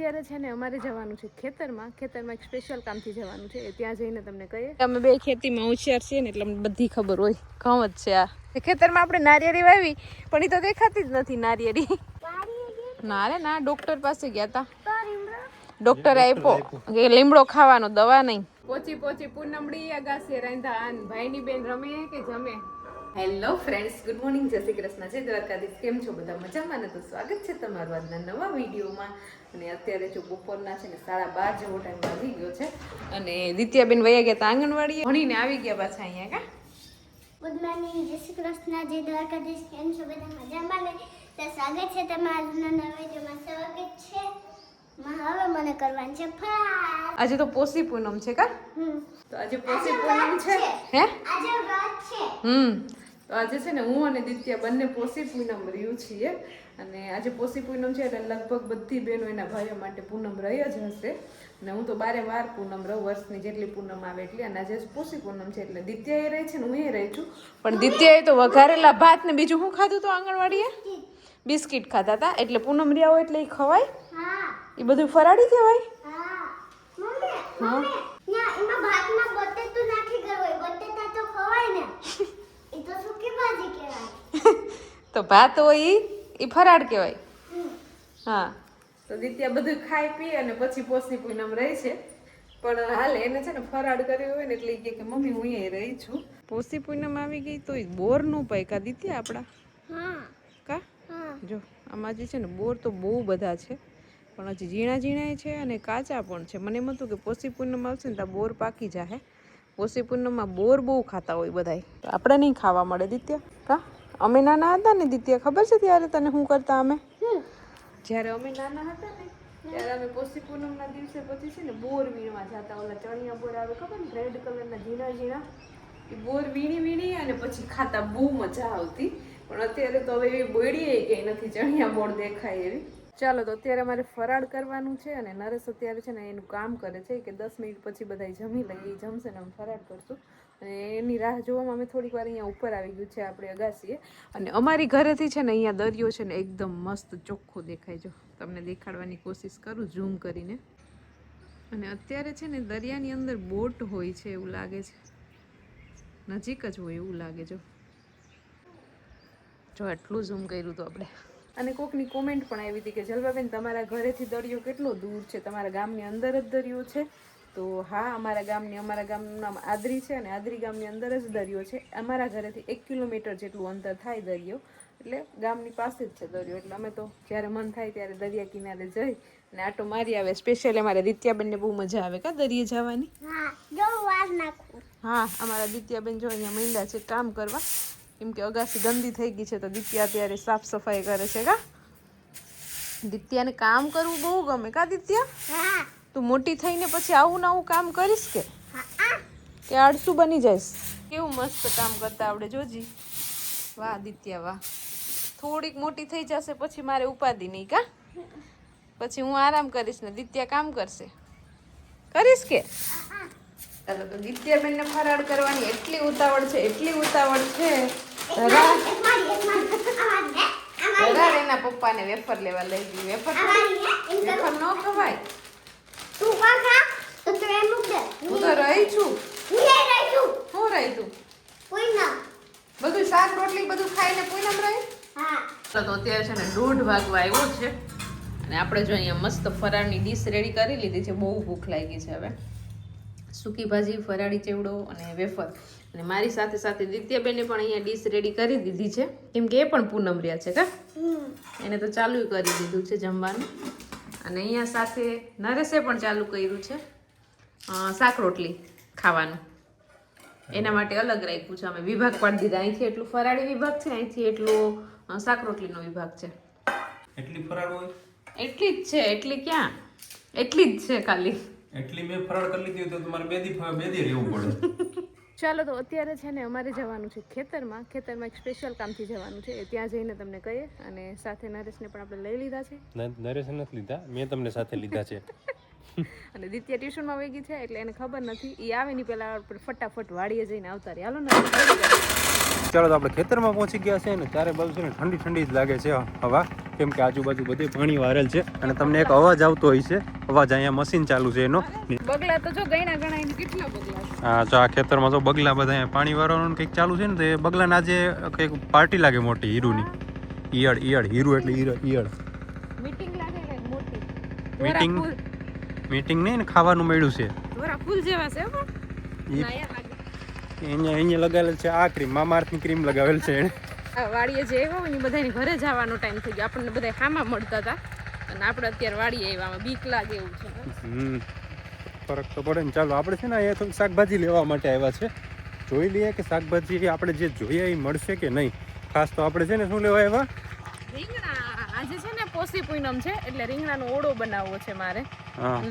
અત્યારે છે ને અમારે જવાનું છે ખેતરમાં. ખેતરમાં એક સ્પેશિયલ કામથી જવાનું છે. એ ત્યાં જઈને તમને કહીએ. અમે બે ખેતીમાં હોશિયાર છીએ ને એટલે અમને બધી ખબર હોય. ઘઉં જ છે આ. ખેતરમાં આપણે નારિયેળી વાવી પણ એ તો દેખાતી જ નથી નારિયેળી. ના રે ના ડોક્ટર પાસે ગયા હતા ડોક્ટરે આપ્યો. કે લીમડો ખાવાનો દવા નહીં. પોચી પોચી પૂનમડી અગાસી રાંધા. આન ભાઈની બેન રમે કે જમે? Hello friends good morning. Jai Shri Krishna. જય દ્વારકાધીશ. કેમ છો બધા મજામાં ને તો સ્વાગત છે તમારું આજના નવા વિડીયોમાં. અને અત્યારે જો બપોરના છે ને સાડા બાર જેવો ટાઈમ આવી ગયો છે. અને દિત્યાબેન વયા ગયા હતા આંગણવાડીએ. ભણીને આવી ગયા પાછા અહીંયા કા? Good morning Jai Shri Krishna. જય દ્વારકાધીશ. કેમ છો બધા મજામાં ને? તો સ્વાગત છે તમારા આજના નવા વિડીયોમાં. સ્વાગત છે. હવે મને કરવાનું છે આજે તો પોષી પૂનમ છે કા? તો આજે પોષી પૂનમ છે? હે? આજે વ્રત છે. હમ. તો આજે છે ને હું અને દિત્યા બંને પોષી પૂનમ રહ્યું છીએ. અને આજે પોષી પૂનમ છે એટલે લગભગ બધી બહેનો એના ભાઈઓ માટે પૂનમ રહી જ હશે. અને હું તો બારે વાર પૂનમ રહું વર્ષની જેટલી પૂનમ આવે એટલી. અને આજે પોષી પૂનમ છે એટલે દિત્યા એ રહી છે ને હું એ રહી છું. પણ દિત્યાએ તો વઘારેલા ભાત ને બીજું શું ખાધું તો આંગણવાડીએ? બિસ્કિટ. ખાતા હતા એટલે પૂનમ રહ્યા હોય એટલે એ ખવાય? એ બધું ફરાળી કહેવાય? હા મમ્મી મમ્મી ના એમાં ભાતમાં બટેટું નાખી ગયો હોય બટેટા તો ખવાય ને એ તો સૂકી ભાજી કહેવાય તો ભાત હોય ઈ ઈ ફરાળ કહેવાય. હા. તો દિત્યા બધું ખાઈ પી અને પછી પોસી પૂનમ રહી છે. પણ હાલ એને છે ને ફરાળ કર્યો હોય ને એટલે એ કહે કે મમ્મી હું અહીં રહી છું. પોસી પૂનમ આવી ગઈ તો બોરનું પૈકા દિત્યા આપણા હા. કા? હા. જો આમાં જે છે ને બોર તો બહુ બધા છે. પણ હજી ઝીણા ઝીણા છે અને કાચા પણ છે. મને એમ હતું કે પોસી પૂનમ આવશે ને તો આ બોર પાકી જાહે. પોસી પૂનમમાં બોર બહુ ખાતા હોય બધાય. તો આપણે નહીં ખાવા મળે દિત્યા કા? અમે નાના હતા ને દિત્યા ખબર છે ત્યારે તને શું કરતા અમે? જ્યારે અમે નાના હતા ને, ત્યારે અમે પોસી પૂનમના દિવસે પછી છે ને બોર વીણવા જતા, ઓલા ચણિયા બોર આવે, ખબર ને રેડ કલરના ઝીણા ઝીણા. એ બોર વીણી વીણી અને પછી ખાતા બહુ મજા આવતી. પણ અત્યારે તો હવે એવી બોયડી કે નથી ચણિયા બોર દેખાય એવી. ચાલો તો અત્યારે અમારે ફરાળ કરવાનું છે અને નરેશ અત્યારે છે ને એનું કામ કરે છે કે દસ મિનિટ પછી બધા જમી લઈએ જમશે ને અમે ફરાળ કરશું. અને એની રાહ જોવામાં અમે થોડીક વાર અહીંયા ઉપર આવી ગયું છે આપણે અગાસીએ. અને અમારી ઘરેથી છે ને અહીંયા દરિયો છે ને એકદમ મસ્ત ચોખ્ખો દેખાય જો તમને દેખાડવાની કોશિશ કરું ઝૂમ કરીને. અને અત્યારે છે ને દરિયાની અંદર બોટ હોય છે એવું લાગે છે. નજીક જ હોય એવું લાગે જો જો આટલું ઝૂમ કર્યું હતું આપણે. અને કોકની કોમેન્ટ પણ આવી હતી કે, જલવાબેન, તમારા ઘરેથી દરિયો કેટલો દૂર છે? તમારા ગામની અંદર જ દરિયો છે? તો હા અમારા ગામની અમારા ગામનું નામ આદરી છે અને આદરી ગામની અંદર જ દરિયો છે. અમારા ઘરેથી એક કિલોમીટર જેટલું અંતર થાય દરિયો. એટલે ગામની પાસે જ છે દરિયો. એટલે અમે તો જ્યારે મન થાય ત્યારે દરિયા કિનારે જઈ અને આટો મારી આવે. સ્પેશિયલી અમારે દિત્યાબેનને બહુ મજા આવે કા દરિયે જવાની? હા અમારા દિત્યાબેન જો અહીંયા મહિલા છે કામ કરવા. કેમ કે અગાસી ગંદી થઈ ગઈ છે તો દિત્યા અત્યારે સાફ સફાઈ કરે છે કા. દિત્યાને કામ કરવું બહુ ગમે કા દિત્યા? હા. તું મોટી થઈને પછી આવું ને આવું કામ કરીશ કે? હા આ. કે આળસુ બની જઈશ? કેવું મસ્ત કામ કરતા આવડે જોજી. વાહ દિત્યા વાહ. થોડીક મોટી થઈ જશે પછી મારે ઉપાધિ નહીં કા? પછી હું આરામ કરીશ ને દિત્યા કામ કરશે. કરીશ કે? ચાલો તો દિત્યાબેનને ફરાળ કરવાની એટલી ઉતાવળ છે એટલી ઉતાવળ છે. ધરાર એના પપ્પાને વેફર લેવા લઈ ગઈ. વેફર વેફર ન ખવાય તું કોણ ખા તો તું એમ મૂક દે હું તો રહી છું. હું રહી છું. હું રહી તું ના બધું શાક રોટલી બધું ખાઈને પૂનમ રહી? હા. તો અત્યારે છે ને દોઢ વાગવા આવ્યો છે. અને આપણે જો અહીંયા મસ્ત ફરાળની ડીશ રેડી કરી લીધી છે. બહુ ભૂખ લાગી છે હવે. સૂકી ભાજી ફરાળી ચેવડો અને વેફર. અને મારી સાથે સાથે દિત્યાબેને પણ અહીંયા ડીશ રેડી કરી દીધી છે. કેમ કે એ પણ પૂનમ રહ્યા છે કા? એને તો ચાલુ કરી દીધું છે જમવાનું. અને અહીંયા સાથે નરેશે પણ ચાલુ કર્યું છે. શાક રોટલી ખાવાનું. એના માટે અલગ રાખ્યું છે. અમે વિભાગ પાડી દીધા. અહીંથી એટલું ફરાળી વિભાગ છે અહીંથી એટલો શાક રોટલીનો વિભાગ છે. એટલી ફરાળ હોય? એટલી જ છે. એટલી ક્યાં? એટલી જ છે ખાલી. એટલી મેં ફરાળ કરી લીધી હોય તો તમારે બે દી બે દી રહેવું પડે. ચાલો તો અત્યારે છે ને અમારે જવાનું છે ખેતરમાં. ખેતરમાં એક સ્પેશિયલ કામથી જવાનું છે. ત્યાં જઈને તમને કહીએ અને સાથે નરેશને પણ આપણે લઈ લીધા છે. નરેશ નથી લીધા. મેં તમને સાથે લીધા છે. અને દિત્યા ટ્યુશનમાં વહી ગઈ છે એટલે એને ખબર નથી. એ આવે ની પહેલા આપણે ફટાફટ વાડીએ જઈને આવતા રહી હાલો ને ચાલો તો આપણે ખેતરમાં પહોંચી ગયા છે ને ત્યારે બાજુ છે ને ઠંડી ઠંડી જ લાગે છે હવા. કેમ કે આજુબાજુ બધે પાણી વારેલ છે અને તમને એક અવાજ આવતો હોય છે. અવાજ અહીંયા મશીન ચાલુ છે એનો. બગલા તો જો ગણા ગણા એને કેટલા બગલા હા જો આ ખેતરમાં જો બગલા બધા અહીંયા પાણી વારવાનું કંઈક ચાલુ છે ને તો એ બગલાને આજે કંઈક પાર્ટી લાગે મોટી હીરુની. ઈયળ ઈયળ હીરુ એટલે ઈયળ ઈયળ. મીટિંગ લાગે મોટી. Meeting? મીટિંગ નહીં ને ખાવાનું મળ્યું છે. ફૂલ જેવા છે અહીંયા અહીંયા લગાવેલ છે આ ક્રીમ મામાર્થની ક્રીમ લગાવેલ છે વાડીએ જે આવ્યા હોય ને બધાની ઘરે જવાનો ટાઈમ થઈ ગયો. આપણને બધા હામાં મળતા હતા અને આપણે અત્યારે વાડીએ આવ્યા બીક લાગે એવું છે. હમ. ફરક તો પડે ને. ચાલો આપણે છે ને અહીંયા થોડીક શાકભાજી લેવા માટે આવ્યા છે. જોઈ લઈએ કે શાકભાજી આપણે જે જોઈએ એ મળશે કે નહીં. ખાસ તો આપણે છે ને શું લેવા આવ્યા? રીંગણા. આજે છે ને પોસી પૂનમ છે એટલે રીંગણાનો ઓળો બનાવવો છે મારે.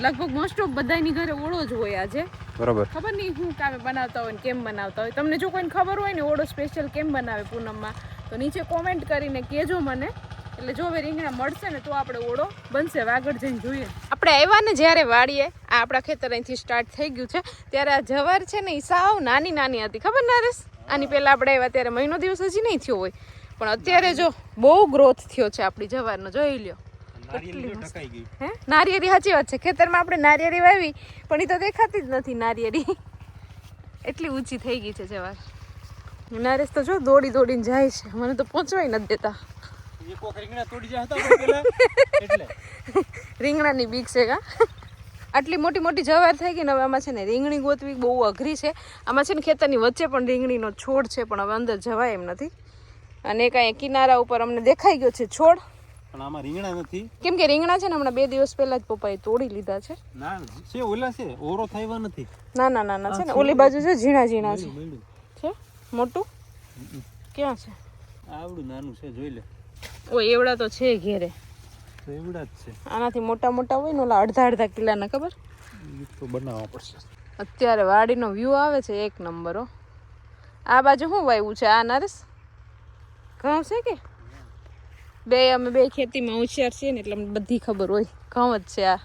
લગભગ મોસ્ટ ઓફ બધાની ઘરે ઓળો જ હોય આજે. બરોબર. ખબર નહીં શું કામે બનાવતા હોય ને કેમ બનાવતા હોય. તમને જો કોઈને ખબર હોય ને ઓળો સ્પેશિયલ કેમ બનાવે પૂનમમાં તો નીચે કોમેન્ટ કરીને કહેજો મને. એટલે જો હવે રીંગણા મળશે ને તો આપણે ઓળો બનશે વાગડ જઈને જોઈએ. આપણે આવ્યા ને જ્યારે વાડીએ આ આપણા ખેતર અહીંથી સ્ટાર્ટ થઈ ગયું છે ત્યારે આ જવાર છે ને એ સાવ નાની નાની હતી. ખબર નારેશ આની પહેલાં આપણે આવ્યા ત્યારે મહિનો દિવસ હજી નહીં થયો હોય. પણ અત્યારે જો બહુ ગ્રોથ થયો છે આપણી જવારનો જોઈ લ્યો. નારિયેરી ગઈ. હે? નારિયેળી સાચી વાત છે. ખેતરમાં આપણે નારિયેળી વાવી પણ એ તો દેખાતી જ નથી નારિયેળી. એટલી ઊંચી થઈ ગઈ છે જવાર. નરેશ તો જો દોડી દોડીને જાય છે. મને તો પહોંચવાય નથી દેતા. રીંગણાની બીક છે કા? આટલી મોટી મોટી જવાર થઈ ગઈ ને હવે આમાં છે ને રીંગણી ગોતવી બહુ અઘરી છે. આમાં છે ને ખેતરની વચ્ચે પણ રીંગણીનો છોડ છે પણ હવે અંદર જવાય એમ નથી. અને કાંઈ કિનારા ઉપર અમને દેખાઈ ગયો છે છોડ. પણ આમાં રીંગણા નથી. કેમ કે રીંગણા છે ને હમણાં બે દિવસ પહેલા જ પપ્પાએ તોડી લીધા છે. ના છે ઓલા છે. ઓરો થાયવા નથી. ના ના ના છે ને ઓલી બાજુ છે ઝીણા ઝીણા છે. છે? મોટું? ક્યાં છે? આવડું નાનું છે જોઈ લે. ઓ એવડા તો છે ઘેરે. તો એવડા જ છે. આનાથી મોટા મોટા હોય ને ઓલા અડધા અડધા કિલ્લાના ખબર? તો બનાવવા પડશે. અત્યારે વાડીનો વ્યૂ આવે છે એક નંબર આ બાજુ શું વાવ્યું છે? આ નરેશ? ઘઉં છે કે? બે અમે બે ખેતીમાં હોશિયાર છીએ ને એટલે અમને બધી ખબર હોય. ઘઉં જ છે આ.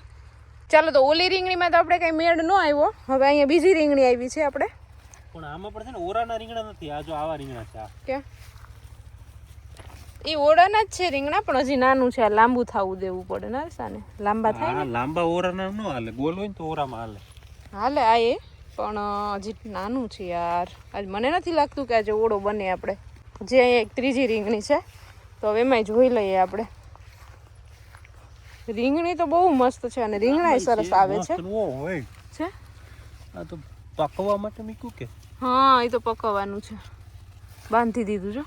ચાલો તો ઓલી રીંગણીમાં તો આપણે કઈ મેળ ન આવ્યો. હવે અહીંયા બીજી રીંગણી આવી છે આપણે. પણ આમાં પણ છે ને ઓરાના રીંગણા નથી આ જો આવા રીંગણા છે આ. કે એ ઓળાના જ છે રીંગણા પણ હજી નાનું છે આ લાંબુ થવું દેવું પડે ને સાને લાંબા થાય ને? લાંબા ઓરાના ન હાલે ગોલ હોય ને તો ઓરામાં હાલે. હાલે આ એ પણ હજી નાનું છે યાર. આજ મને નથી લાગતું કે આજે ઓળો બને આપણે. જે એક ત્રીજી રીંગણી છે તો હવે એમાંય જોઈ લઈએ આપણે. રીંગણી તો બહુ મસ્ત છે અને રીંગણા સરસ આવે છે. છે? આ તો પકવા માટે મૂક્યું કે? હા એ તો પકવવાનું છે. બાંધી દીધું જો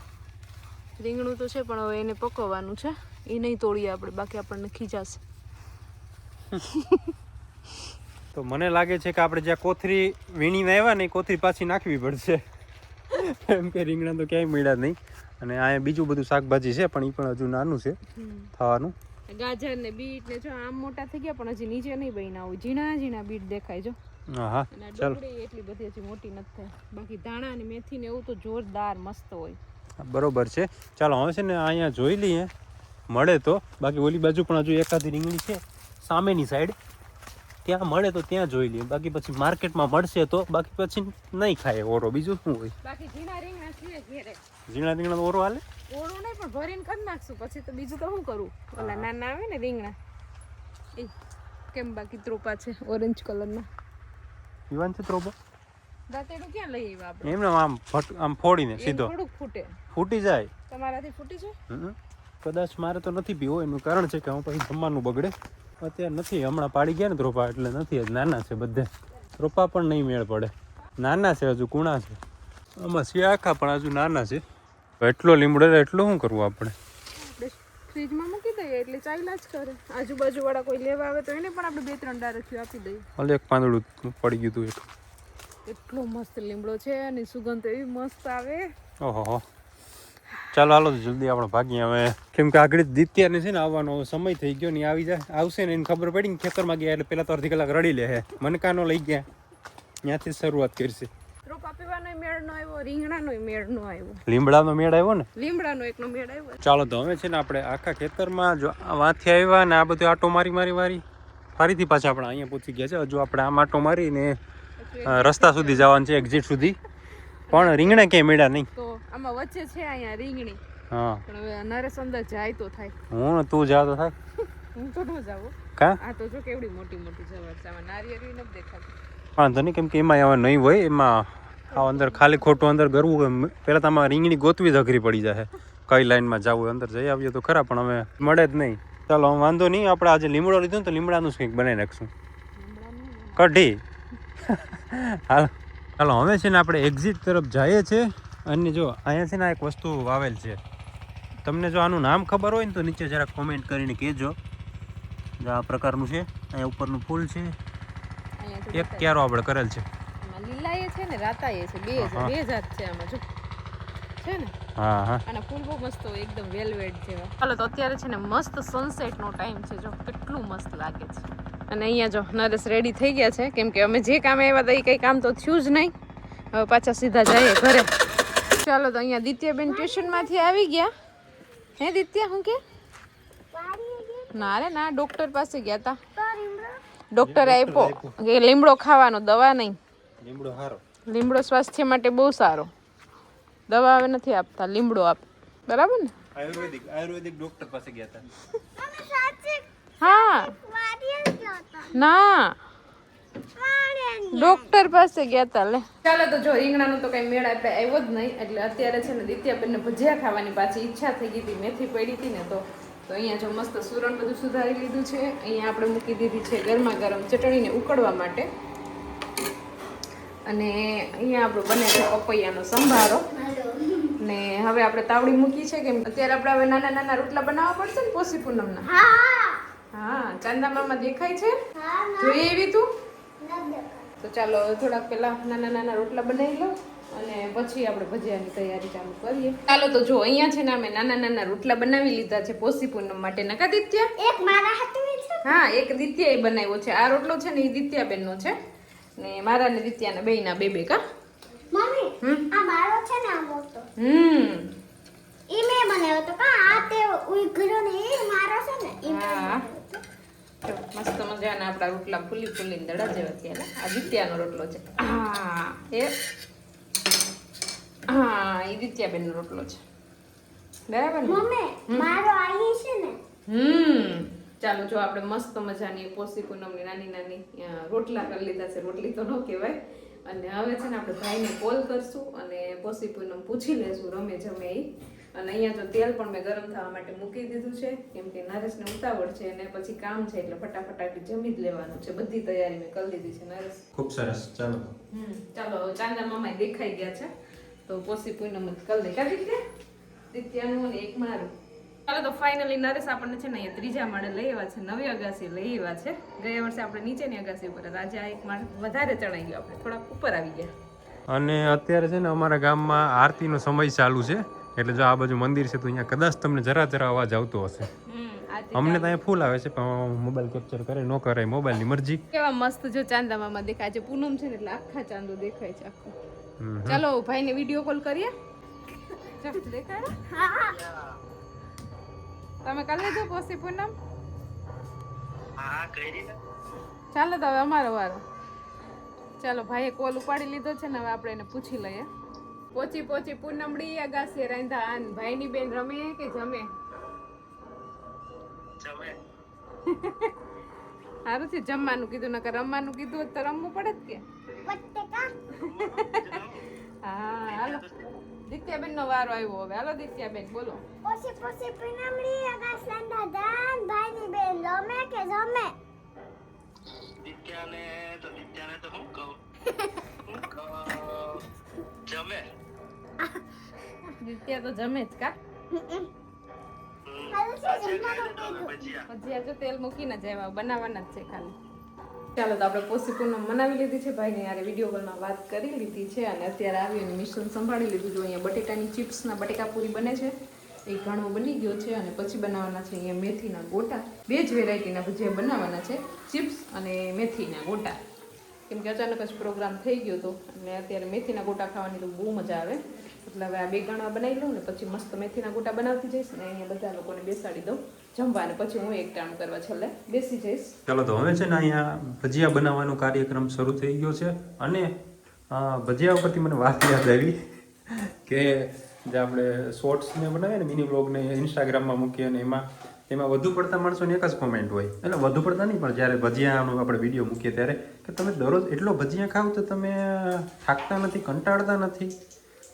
રીંગણું તો છે પણ હવે એને પકવવાનું છે. એ નહીં તોડીએ આપણે બાકી આપણને ખીજાશે. તો મને લાગે છે કે આપણે જ્યાં કોથરી વીણીને આવ્યા ને એ કોથરી પાછી નાખવી પડશે. એમ કે રીંગણા તો ક્યાંય મળ્યા નહીં. અને અહીંયા બીજું બધું શાકભાજી છે પણ એ પણ હજુ નાનું છે થવાનું. ગાજર ને બીટ ને જો આમ મોટા થઈ ગયા પણ હજી નીચે નહીં બન્યા હોય. ઝીણા ઝીણા બીટ દેખાય જો. હા ચાલો. એટલી બધી હજી મોટી નથી બાકી ધાણા અને મેથી ને એવું તો જોરદાર મસ્ત હોય. બરોબર છે. ચાલો હવે છે ને અહીંયા જોઈ લઈએ. મળે તો. બાકી ઓલી બાજુ પણ હજુ એકાદી રીંગણી છે સામેની સાઈડ ત્યાં મળે તો ત્યાં જોઈ લઈએ. બાકી પછી માર્કેટમાં મળશે તો બાકી પછી નહીં ખાય ઓરો. બીજું શું હોય? બાકી ઝીણા રીંગણા છે ઘેરે. ઝીણા રીંગણા ઓરો હાલે? ઓરો નહીં પણ ભરીને કરી નાખશું. પછી તો બીજું તો શું કરું? ઓલા નાના આવે ને રીંગણા. એ કેમ બાકી ત્રોપા છે ઓરેન્જ કલરના? યુવાન છે ત્રોપા? દાંતેડું ક્યાં લઈ આવ્યા આપણે? એમને આમ ફટ આમ ફોડીને સીધો. થોડુંક ફૂટે. ફૂટી જાય. તમારાથી ફૂટી છે હમ. કદાચ મારે તો નથી પીવો એનું કારણ છે કે હું પછી જમવાનું બગડે. અત્યારે નથી હમણાં પાડી ગયા ને રોપા એટલે નથી જ નાના છે બધે. રોપા પણ નહીં મેળ પડે. નાના છે હજુ કુણા છે. આમાં છે આખા પણ હજુ નાના છે. એટલો લીમડો એટલે શું કરવું આપણે? ફ્રીજમાં મૂકી દઈએ એટલે ચાલ્યા જ કરે. આજુબાજુ વાળા કોઈ લેવા આવે તો એને પણ આપણે બે ત્રણ ડાયરેક્ટ આપી દઈએ. ઓલે એક પાંદડું પડી ગયું હતું એક. એટલો મસ્ત લીમડો છે અને સુગંધ એવી મસ્ત આવે. ઓહો ચાલો હાલો જલ્દી આપણે ભાગીએ હવે. કેમ કે આગળ દિત્યાને છે ને આવવાનો સમય થઈ ગયો ને આવી જાય. આવશે ને એને ખબર પડી ને ખેતરમાં ગયા એટલે પેલા તો અડધી કલાક રડી લે હે. મનકાનો લઈ ગયા. ત્યાંથી શરૂઆત કરશે. રોપા પીવાનો મેળ આવ્યો રીંગણાનો મેળ આવ્યો. લીમડાનો મેળ આવ્યો ને? લીમડાનો એકનો મેળ આવ્યો. ચાલો તો હવે છે ને આપણે આખા ખેતરમાં જો આ વાંથી આવ્યા ને આ બધું આટો મારી મારી મારી ફરીથી પાછા આપણે અહીંયા પહોંચી ગયા છે. હજુ આપણે આમ આટો મારીને રસ્તા સુધી જવાનું છે એક્ઝિટ સુધી. પણ રીંગણા ક્યાંય મેળા નહીં. તો આમાં વચ્ચે છે અહીંયા રીંગણી. હા. પણ હવે નરેશ અંદર જાય તો થાય. હું તું જા તો થાય? હું તો ન જાવ કા? આ તો જો કેવડી મોટી મોટી જબર છે આમાં નારિયેળી ન દેખાતી. વાંધો નહીં કેમ કે એમાં એવા નહીં હોય એમાં આ અંદર ખાલી ખોટું અંદર કરવું પહેલાં તો આમાં રીંગણી ગોતવી જ અઘરી પડી જાય. કઈ લાઈનમાં જવું અંદર જઈ આવીએ તો ખરા પણ હવે મળે જ નહીં. ચાલો વાંધો નહીં આપણે આજે લીમડો લીધો ને તો લીમડાનું જ કંઈક બનાવી નાખશું. કઢી. હાલો. ચાલો હવે છે ને આપણે એક્ઝિટ તરફ જઈએ છીએ અને જો અહીંયા છે ને આ એક વસ્તુ વાવેલ છે. તમને જો આનું નામ ખબર હોય ને તો નીચે જરા કોમેન્ટ કરીને કહેજો. જો આ પ્રકારનું છે અહીંયા ઉપરનું ફૂલ છે. એક ક્યારો આપણે કરેલ છે. આમાં લીલા એ છે ને રાતા એ છે બે બે જાત છે આમાં જો. છે ને? હા હા. અને ફૂલ બહુ મસ્ત હોય એકદમ વેલવેટ જેવા. ચાલો તો અત્યારે છે ને મસ્ત સનસેટ નો ટાઈમ છે જો કેટલું મસ્ત લાગે છે. અને અહીંયા જો નરેશ રેડી થઈ ગયા છે કેમ કે અમે જે કામે આવ્યા હતા એ કંઈ કામ તો થયું જ નહીં. હવે પાછા સીધા જઈએ ઘરે. ચાલો તો અહીંયા દિત્યાબેન ટ્યુશનમાંથી આવી ગયા. હે દિત્યા હું કે? ના રે ના ડોક્ટર પાસે ગયા હતા ડોક્ટર આપ્યો. કે લીમડો ખાવાનો દવા નહીં. લીમડો હારો. લીમડો સ્વાસ્થ્ય માટે બહુ સારો. દવા હવે નથી આપતા લીમડો આપ. બરાબર ને? આયુર્વેદિક આયુર્વેદિક ડોક્ટર પાસે ગયા હતા. હા. ના. ડોક્ટર પાસે ગયા તા લે. ચાલો તો જો રીંગણાનું તો કઈ મેળ આપણે આવ્યો જ નહીં એટલે અત્યારે છે ને દિત્યાબેનને ભજીયા ખાવાની પાછી ઈચ્છા થઈ ગઈ હતી મેથી પડી હતી ને તો. તો અહીંયા જો મસ્ત સુરણ બધું સુધારી લીધું છે અહીંયા આપણે મૂકી દીધી છે ગરમા ગરમ ચટણીને ઉકળવા માટે. અને અહીંયા આપણું બને છે પપૈયાનો સંભારો. ને હવે આપણે તાવડી મૂકી છે કેમ અત્યારે આપણે હવે નાના નાના રોટલા બનાવવા પડશે ને પોસી પૂનમના. હા ચાંદા મામા દેખાય છે? જોઈએ એવી તું? તો ચાલો થોડાક પેલા નાના નાના રોટલા બનાવી લો અને પછી આપણે ભજીયાની તૈયારી ચાલુ કરીએ. ચાલો તો જો અહીંયા છે ને અમે નાના નાના રોટલા બનાવી લીધા છે પોસી પૂનમ માટે. નકા દિત્યા? એક મારા હા એક દિત્યાએ બનાવ્યો છે. આ રોટલો છે ને એ દિત્યાબેનનો છે. ને મારા ને દિત્યાના બેયના બે બે કા મમ્મી આ મારો છે ને આ મોટો. હમ. ઈ મે બનાવ્યો તો કા આ તે ઉઘરો ને ઈ મારો છે ને ઈ હા. મસ્ત મજાના આપણા રોટલા ફૂલી ફૂલી દડા જેવા થયા ને. આ દિત્યાનો રોટલો છે. હા. એ. હા એ દિત્યાબેનનો રોટલો છે. બરાબર મમ્મી મારો આઈ છે ને. હમ. ચાલો જો આપણે મસ્ત મજાની પોસી પૂનમની નાની નાની રોટલા કરી લીધા છે. રોટલી તો ન કહેવાય. અને હવે છે ને આપણે ભાઈને કોલ કરશું અને પોસી પૂનમ પૂછી લેશું રમે જમે એ અને અહીંયા તો તેલ પણ મેં ગરમ થવા માટે મૂકી દીધું છે કેમ કે નરેશને ઉતાવળ છે અને પછી કામ છે એટલે ફટાફટ આટલી જમી જ લેવાનું છે. બધી તૈયારી મેં કરી દીધી છે નરેશ. ખૂબ સરસ. ચાલો. હમ ચાલો હવે ચાંદા મામા દેખાઈ ગયા છે. તો પોસી પૂનમ જ કરી દે. કાઢી દે દિત્યાનું અને એક મારું. ચાલો તો ફાઇનલી નરેશ આપણને છે ને અહીંયા ત્રીજા માળે લઈ આવ્યા છે. નવી અગાસી લઈ આવ્યા છે. ગયા વર્ષે આપણે નીચેની અગાસી ઉપર હતા. આજે આ એક માળ વધારે ચડાઈ ગયો આપણે. થોડાક ઉપર આવી ગયા. અને અત્યારે છે ને અમારા ગામમાં આરતીનો સમય ચાલુ છે. એટલે જો આ બાજુ મંદિર છે તો અહીંયા કદાચ તમને જરા જરા અવાજ આવતો હશે. હમ અમને ત્યાં ફૂલ આવે છે પણ મોબાઈલ કેપ્ચર કરે ન કરે મોબાઈલની મરજી. કેવા મસ્ત જો ચાંદા મામા દેખાય. છે પૂનમ છે ને એટલે આખા ચાંદો દેખાય છે આખો. ચાલો ચાલો ભાઈને વીડિયો કોલ કરીએ. દેખાડો હા. તમે કરી લીધું કોશી પૂનમ? ચાલો તો હવે અમારો વારો. ચાલો ભાઈએ કોલ ઉપાડી લીધો છે ને હવે આપણે એને પૂછી લઈએ. પોચી પોચી પૂનમડી અગાસી રાંધા. આન ભાઈની બેન રમે કે જમે? સારું છે જમવાનું કીધું નકર રમવાનું કીધું તો રમવું પડે જ કે હા હાલો. દિત્યાબેન નો વારો આવ્યો હવે. હાલો દિત્યાબેન બોલો. પછી પોસી પીનામડી આકાશ દાદાન ભાઈની બેન રમે કે જમે? દિત્યાને તો દિત્યાને તો હું કહું? જમે? દિત્યા તો જમે જ કા? ભજીયા. જો તેલ મૂકીને જ આવ્યા બનાવવાના જ છે ખાલી. ચાલો તો આપણે પોસી પૂનમ મનાવી લીધી છે ભાઈને. યારે વીડિયો કોલમાં વાત કરી લીધી છે અને અત્યારે આવી અને મિશ્રણ સંભાળી લીધું જો અહીંયા બટેટાની ચિપ્સના બટેકા પૂરી બને છે. એ ઘણો બની ગયો છે અને પછી બનાવવાના છે અહીંયા મેથીના ગોટા. બે જ વેરાયટીના ભજીયા બનાવવાના છે. ચિપ્સ અને મેથીના ગોટા. કેમ કે અચાનક જ પ્રોગ્રામ થઈ ગયો હતો અને અત્યારે મેથીના ગોટા ખાવાની તો બહુ મજા આવે. એટલે હવે આ બે ગાણા બનાવી લઉં ને પછી મસ્ત મેથીના ગોટા બનાવતી જઈશ ને અહીંયા બધા લોકોને બેસાડી દઉં જમવા અને પછી હું એક ટાણું કરવા છેલ્લે બેસી જઈશ. ચાલો તો હવે છે ને અહીંયા ભજીયા બનાવવાનો કાર્યક્રમ શરૂ થઈ ગયો છે અને ભજીયા ઉપરથી મને વાત યાદ આવી કે જે આપણે શોર્ટ્સને બનાવીએ ને મિની બ્લોગ ને ઇન્સ્ટાગ્રામમાં મૂકીએ ને એમાં એમાં વધુ પડતા માણસોની એક જ કોમેન્ટ હોય. એટલે વધુ પડતા નહીં, પણ જ્યારે ભજીયાનો આપણે વીડિયો મૂકીએ ત્યારે કે તમે દરરોજ એટલો ભજીયા ખાવ તો તમે થાકતા નથી, કંટાળતા નથી.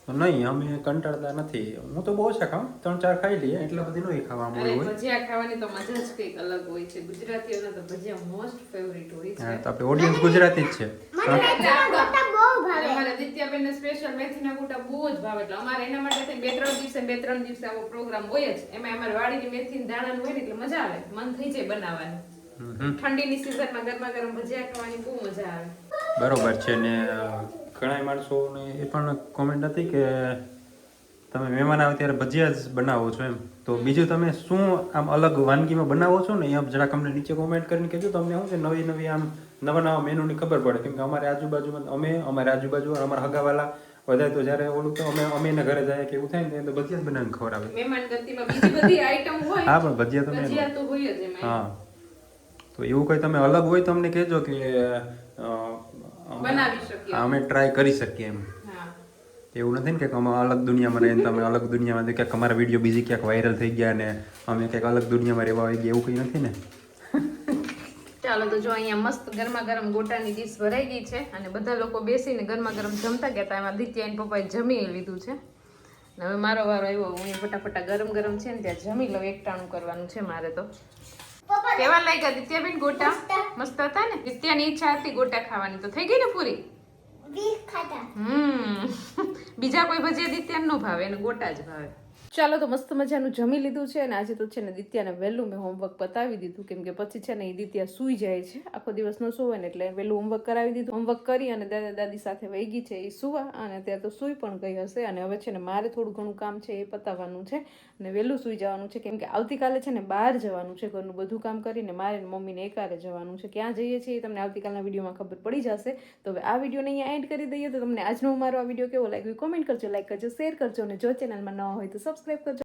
નહીં અમે કંટાળતા નથી. હું તો બહુ ઓછા ખાઉં. ત્રણ ચાર ખાઈ લઈએ એટલે બધી નહીં ખાવા અને હોય. ભજીયા ખાવાની તો મજા જ કંઈક અલગ હોય છે. ગુજરાતીઓનો તો ભજીયા મોસ્ટ ફેવરિટ હોય છે. તો આપણે ઓડિયન્સ ગુજરાતી જ છે. મને મેથીના ગોટા બહુ ભાવે. અમારા દિત્યાબેનને સ્પેશિયલ મેથીના ગોટા બહુ જ ભાવે. એટલે અમારે એના માટે બે ત્રણ દિવસે બે ત્રણ દિવસે આવો પ્રોગ્રામ હોય જ. એમાં અમારે વાડીની મેથીની દાણાનું હોય ને એટલે મજા આવે. મન થઈ જાય બનાવવાનું. ઠંડીની સિઝનમાં ગરમા ગરમ ભજીયા ખાવાની બહુ મજા આવે. બરોબર છે ને ઘણા માણસોને એ પણ કોમેન્ટ હતી કે તમે મહેમાન આવે ત્યારે ભજીયા જ બનાવો છો એમ. તો બીજું તમે શું આમ અલગ વાનગીમાં બનાવો છો ને? એમ જરાક અમને નીચે કોમેન્ટ કરીને કહેજો. તમને શું છે નવી નવી આમ નવા નવા મેનુની ખબર પડે. કેમ કે અમારે આજુબાજુમાં અમે અમારે આજુબાજુ અમારા હગાવાલા વધારે તો જ્યારે ઓલું તો અમે અમે એના ઘરે જાય કે એવું થાય ને તો ભજીયા જ બનાવીને ખવડાવે. મહેમાન બીજી બધી આઈટમ હોય હા પણ ભજીયા તો ભજીયા તો હોય જ હા. તો એવું કંઈ તમે અલગ હોય તો અમને કહેજો કે બનાવી શકીએ. અમે ટ્રાય કરી શકીએ એમ. એવું નથી ને કે અમે અલગ દુનિયામાં રહીને તમે અલગ દુનિયામાં ક્યાંક અમારા વીડિયો બીજી ક્યાંક વાયરલ થઈ ગયા ને અમે ક્યાંક અલગ દુનિયામાં રહેવા આવી ગયા એવું કંઈ નથી ને? ચાલો તો જો અહીંયા મસ્ત ગરમા ગરમ ગોટાની ડીશ ભરાઈ ગઈ છે અને બધા લોકો બેસીને ગરમા ગરમ જમતા ગયા હતા. એમાં દિત્યા એના પપ્પાએ જમી લીધું છે. હવે મારો વારો આવ્યો હું ફટાફટા ગરમ ગરમ છે ને ત્યાં જમી લઉં એકટાણું કરવાનું છે મારે તો. કેવા લાગ્યા દિત્યાબેન ગોટા? મસ્ત. હતા ને? દિત્યાની ઈચ્છા હતી ગોટા ખાવાની. તો થઈ ગઈ ને પૂરી? હમ. બીજા કોઈ ભજીયા દિત્યાને નો ભાવે એને ગોટા જ ભાવે. ચાલો તો મસ્ત મજાનું જમી લીધું છે અને આજે તો છે ને દિત્યાને વહેલું મેં હોમવર્ક પતાવી દીધું કેમ કે પછી છે ને એ દિત્યા સૂઈ જાય છે. આખો દિવસ ન સુવે ને એટલે વહેલું હોમવર્ક કરાવી દીધું. હોમવર્ક કરી અને દાદા દાદી સાથે વહી ગઈ છે એ સુવા અને ત્યાં તો સૂઈ પણ ગઈ હશે અને હવે છે ને મારે થોડું ઘણું કામ છે એ પતાવવાનું છે. અને વહેલું સૂઈ જવાનું છે. કેમ કે આવતીકાલે છે ને બહાર જવાનું છે ઘરનું બધું કામ કરીને મારે ને મમ્મીને એકારે જવાનું છે. ક્યાં જઈએ છીએ તમને આવતીકાલના વિડીયોમાં ખબર પડી જશે. તો હવે આ વિડીયોને અહીંયા એન્ડ કરી દઈએ. તો તમને આજનો મારો આ વીડિયો કેવો લાગ્યો કોમેન્ટ કરજો લાઈક કરજો શેર કરજો અને જો ચેનલમાં ન હોય તો સબસ્ક્રાઈબ કરજો.